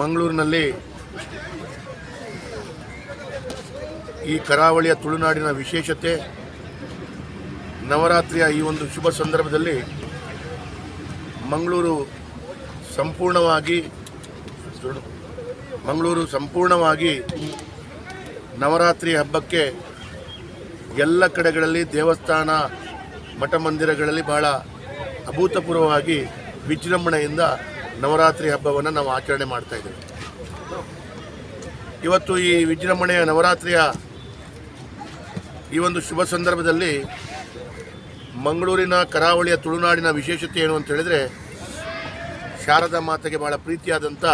ಮಂಗಳೂರಿನಲ್ಲಿ ಈ ಕರಾವಳಿಯ ತುಳುನಾಡಿನ ವಿಶೇಷತೆ ನವರಾತ್ರಿಯ ಈ ಒಂದು ಶುಭ ಸಂದರ್ಭದಲ್ಲಿ ಮಂಗಳೂರು ಸಂಪೂರ್ಣವಾಗಿ ಮಂಗಳೂರು ಸಂಪೂರ್ಣವಾಗಿ ನವರಾತ್ರಿ ಹಬ್ಬಕ್ಕೆ ಎಲ್ಲ ಕಡೆಗಳಲ್ಲಿ ದೇವಸ್ಥಾನ ಮಠ ಮಂದಿರಗಳಲ್ಲಿ ಬಹಳ ಅಭೂತಪೂರ್ವವಾಗಿ ವಿಜೃಂಭಣೆಯಿಂದ ನವರಾತ್ರಿ ಹಬ್ಬವನ್ನು ನಾವು ಆಚರಣೆ ಮಾಡ್ತಾ ಇದ್ದೇವೆ. ಇವತ್ತು ಈ ವಿಜೃಂಭಣೆಯ ನವರಾತ್ರಿಯ ಈ ಒಂದು ಶುಭ ಸಂದರ್ಭದಲ್ಲಿ ಮಂಗಳೂರಿನ ಕರಾವಳಿಯ ತುಳುನಾಡಿನ ವಿಶೇಷತೆ ಏನು ಅಂತ ಹೇಳಿದರೆ ಶಾರದಾ ಮಾತೆಗೆ ಭಾಳ ಪ್ರೀತಿಯಾದಂಥ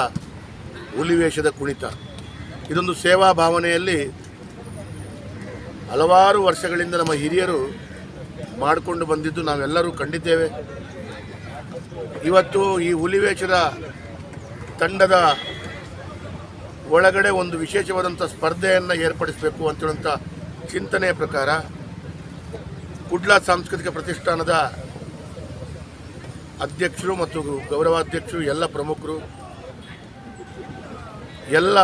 ಹುಲಿವೇಷದ ಕುಣಿತ. ಇದೊಂದು ಸೇವಾ ಭಾವನೆಯಲ್ಲಿ ಹಲವಾರು ವರ್ಷಗಳಿಂದ ನಮ್ಮ ಹಿರಿಯರು ಮಾಡಿಕೊಂಡು ಬಂದಿದ್ದು ನಾವೆಲ್ಲರೂ ಕಂಡಿದ್ದೇವೆ. ಇವತ್ತು ಈ ಹುಲಿವೇಷದ ತಂಡದ ಒಳಗಡೆ ಒಂದು ವಿಶೇಷವಾದಂಥ ಸ್ಪರ್ಧೆಯನ್ನು ಏರ್ಪಡಿಸಬೇಕು ಅಂತೇಳುವಂಥ ಚಿಂತನೆಯ ಪ್ರಕಾರ ಕುಡ್ಲ ಸಾಂಸ್ಕೃತಿಕ ಪ್ರತಿಷ್ಠಾನದ ಅಧ್ಯಕ್ಷರು ಮತ್ತು ಗೌರವಾಧ್ಯಕ್ಷರು ಎಲ್ಲ ಪ್ರಮುಖರು ಎಲ್ಲ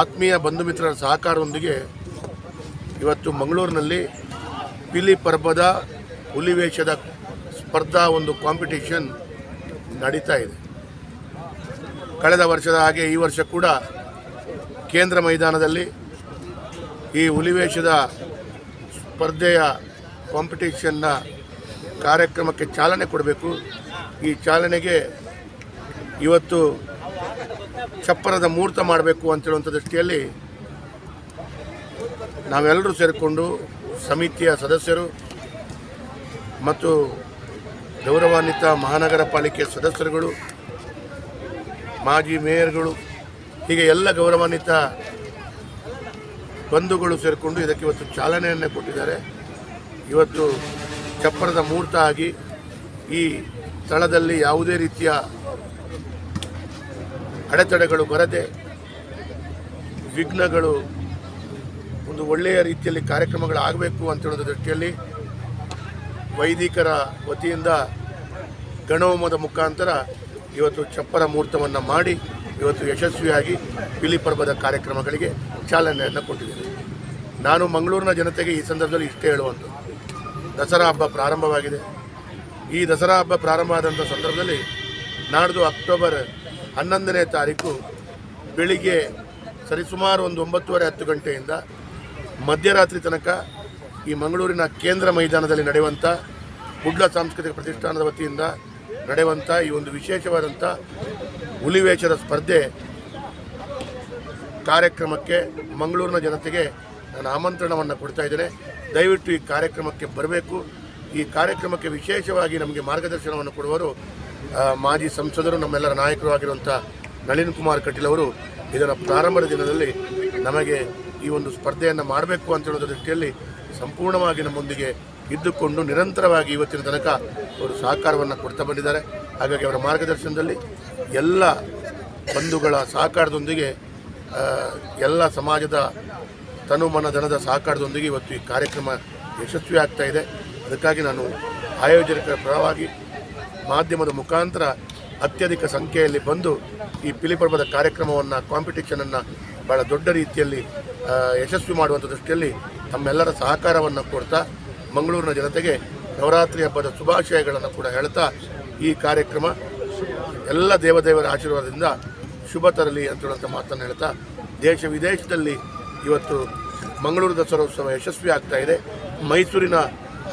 ಆತ್ಮೀಯ ಬಂಧು ಮಿತ್ರರ ಸಹಕಾರದೊಂದಿಗೆ ಇವತ್ತು ಮಂಗಳೂರಿನಲ್ಲಿ ಪಿಲಿ ಪರ್ಬದ ಹುಲಿವೇಷದ ಸ್ಪರ್ಧಾ ಒಂದು ಕಾಂಪಿಟೇಷನ್ ನಡೀತಾ ಇದೆ. ಕಳೆದ ವರ್ಷದ ಹಾಗೆ ಈ ವರ್ಷ ಕೂಡ ಕೇಂದ್ರ ಮೈದಾನದಲ್ಲಿ ಈ ಹುಲಿವೇಷದ ಸ್ಪರ್ಧೆಯ ಕಾಂಪಿಟೇಷನ್ನ ಕಾರ್ಯಕ್ರಮಕ್ಕೆ ಚಾಲನೆ ಕೊಡಬೇಕು. ಈ ಚಾಲನೆಗೆ ಇವತ್ತು ಚಪ್ಪರದ ಮುಹೂರ್ತ ಮಾಡಬೇಕು ಅಂತೇಳುವಂಥ ದೃಷ್ಟಿಯಲ್ಲಿ ನಾವೆಲ್ಲರೂ ಸೇರಿಕೊಂಡು ಸಮಿತಿಯ ಸದಸ್ಯರು ಮತ್ತು ಗೌರವಾನ್ವಿತ ಮಹಾನಗರ ಪಾಲಿಕೆ ಸದಸ್ಯರುಗಳು, ಮಾಜಿ ಮೇಯರ್ಗಳು, ಹೀಗೆ ಎಲ್ಲ ಗೌರವಾನ್ವಿತ ಬಂಧುಗಳು ಸೇರಿಕೊಂಡು ಇದಕ್ಕೆ ಇವತ್ತು ಚಾಲನೆಯನ್ನೇ ಕೊಟ್ಟಿದ್ದಾರೆ. ಇವತ್ತು ಚಪ್ಪರದ ಮುಹೂರ್ತ ಆಗಿ ಈ ಸ್ಥಳದಲ್ಲಿ ಯಾವುದೇ ರೀತಿಯ ಅಡೆತಡೆಗಳು ಬರದೆ ವಿಘ್ನಗಳು ಒಂದು ಒಳ್ಳೆಯ ರೀತಿಯಲ್ಲಿ ಕಾರ್ಯಕ್ರಮಗಳು ಆಗಬೇಕು ಅಂತ ಹೇಳೋದ್ರ ದೃಷ್ಟಿಯಲ್ಲಿ ವೈದಿಕರ ವತಿಯಿಂದ ಗಣಹೋಮದ ಮುಖಾಂತರ ಇವತ್ತು ಚಪ್ಪರ ಮುಹೂರ್ತವನ್ನು ಮಾಡಿ ಇವತ್ತು ಯಶಸ್ವಿಯಾಗಿ ಪಿಲಿ ಪರ್ವದ ಕಾರ್ಯಕ್ರಮಗಳಿಗೆ ಚಾಲನೆಯನ್ನು ಕೊಟ್ಟಿದ್ದೇನೆ. ನಾನು ಮಂಗಳೂರಿನ ಜನತೆಗೆ ಈ ಸಂದರ್ಭದಲ್ಲಿ ಇಷ್ಟೇ ಹೇಳುವಂಥದ್ದು. ದಸರಾ ಹಬ್ಬ ಪ್ರಾರಂಭವಾಗಿದೆ. ಈ ದಸರಾ ಹಬ್ಬ ಪ್ರಾರಂಭ ಆದಂಥ ಸಂದರ್ಭದಲ್ಲಿ ನಾಡ್ದು ಅಕ್ಟೋಬರ್ ಹನ್ನೊಂದನೇ ತಾರೀಕು ಬೆಳಿಗ್ಗೆ ಸರಿಸುಮಾರು ಒಂದು ಒಂಬತ್ತುವರೆ ಹತ್ತು ಗಂಟೆಯಿಂದ ಮಧ್ಯರಾತ್ರಿ ತನಕ ಈ ಮಂಗಳೂರಿನ ಕೇಂದ್ರ ಮೈದಾನದಲ್ಲಿ ನಡೆಯುವಂಥ ಗುಡ್ಲ ಸಾಂಸ್ಕೃತಿಕ ಪ್ರತಿಷ್ಠಾನದ ವತಿಯಿಂದ ನಡೆಯುವಂಥ ಈ ಒಂದು ವಿಶೇಷವಾದಂಥ ಹುಲಿವೇಷದ ಸ್ಪರ್ಧೆ ಕಾರ್ಯಕ್ರಮಕ್ಕೆ ಮಂಗಳೂರಿನ ಜನತೆಗೆ ನಾನು ಆಮಂತ್ರಣವನ್ನು ಕೊಡ್ತಾ ಇದ್ದೇನೆ. ದಯವಿಟ್ಟು ಈ ಕಾರ್ಯಕ್ರಮಕ್ಕೆ ಬರಬೇಕು. ಈ ಕಾರ್ಯಕ್ರಮಕ್ಕೆ ವಿಶೇಷವಾಗಿ ನಮಗೆ ಮಾರ್ಗದರ್ಶನವನ್ನು ಕೊಡುವರು ಮಾಜಿ ಸಂಸದರು ನಮ್ಮೆಲ್ಲರ ನಾಯಕರು ಆಗಿರುವಂಥ ನಳಿನ್ ಕುಮಾರ್ ಕಟೀಲ್ ಅವರು ಇದರ ಪ್ರಾರಂಭದ ದಿನದಲ್ಲಿ ನಮಗೆ ಈ ಒಂದು ಸ್ಪರ್ಧೆಯನ್ನು ಮಾಡಬೇಕು ಅಂತ ಹೇಳೋದ್ರ ದೃಷ್ಟಿಯಲ್ಲಿ ಸಂಪೂರ್ಣವಾಗಿ ನಮ್ಮೊಂದಿಗೆ ಇದ್ದುಕೊಂಡು ನಿರಂತರವಾಗಿ ಇವತ್ತಿನ ತನಕ ಅವರು ಸಹಕಾರವನ್ನು ಕೊಡ್ತಾ ಬಂದಿದ್ದಾರೆ. ಹಾಗಾಗಿ ಅವರ ಮಾರ್ಗದರ್ಶನದಲ್ಲಿ ಎಲ್ಲ ಬಂಧುಗಳ ಸಹಕಾರದೊಂದಿಗೆ ಎಲ್ಲ ಸಮಾಜದ ತನುಮನ ಧನದ ಸಹಕಾರದೊಂದಿಗೆ ಇವತ್ತು ಈ ಕಾರ್ಯಕ್ರಮ ಯಶಸ್ವಿ ಆಗ್ತಾ ಇದೆ. ಅದಕ್ಕಾಗಿ ನಾನು ಆಯೋಜಕರ ಪರವಾಗಿ ಮಾಧ್ಯಮದ ಮುಖಾಂತರ ಅತ್ಯಧಿಕ ಸಂಖ್ಯೆಯಲ್ಲಿ ಬಂದು ಈ ಪಿಲಿಪರ್ಬದ ಕಾರ್ಯಕ್ರಮವನ್ನು ಕಾಂಪಿಟೇಷನನ್ನು ಭಾಳ ದೊಡ್ಡ ರೀತಿಯಲ್ಲಿ ಯಶಸ್ವಿ ಮಾಡುವಂಥ ದೃಷ್ಟಿಯಲ್ಲಿ ತಮ್ಮೆಲ್ಲರ ಸಹಕಾರವನ್ನು ಕೊಡ್ತಾ ಮಂಗಳೂರಿನ ಜನತೆಗೆ ನವರಾತ್ರಿ ಹಬ್ಬದ ಶುಭಾಶಯಗಳನ್ನು ಕೂಡ ಹೇಳ್ತಾ ಈ ಕಾರ್ಯಕ್ರಮ ಎಲ್ಲ ದೇವದೇವರ ಆಶೀರ್ವಾದದಿಂದ ಶುಭ ತರಲಿ ಅಂತ ಹೇಳುವಂಥ ಮಾತನ್ನು ಹೇಳ್ತಾ ದೇಶ ವಿದೇಶದಲ್ಲಿ ಇವತ್ತು ಮಂಗಳೂರು ದಸರೋತ್ಸವ ಯಶಸ್ವಿ ಆಗ್ತಾ ಇದೆ. ಮೈಸೂರಿನ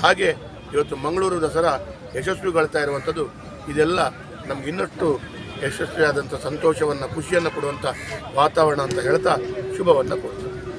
ಹಾಗೆ ಇವತ್ತು ಮಂಗಳೂರು ದಸರಾ ಯಶಸ್ವಿಗೊಳ್ತಾ ಇರುವಂಥದ್ದು ಇದೆಲ್ಲ ನಮ್ಗೆ ಇನ್ನಷ್ಟು ಯಶಸ್ವಿಯಾದಂಥ ಸಂತೋಷವನ್ನು ಖುಷಿಯನ್ನು ಕೊಡುವಂಥ ವಾತಾವರಣ ಅಂತ ಹೇಳ್ತಾ ಶುಭವನ್ನು ಕೊಡ್ತೀನಿ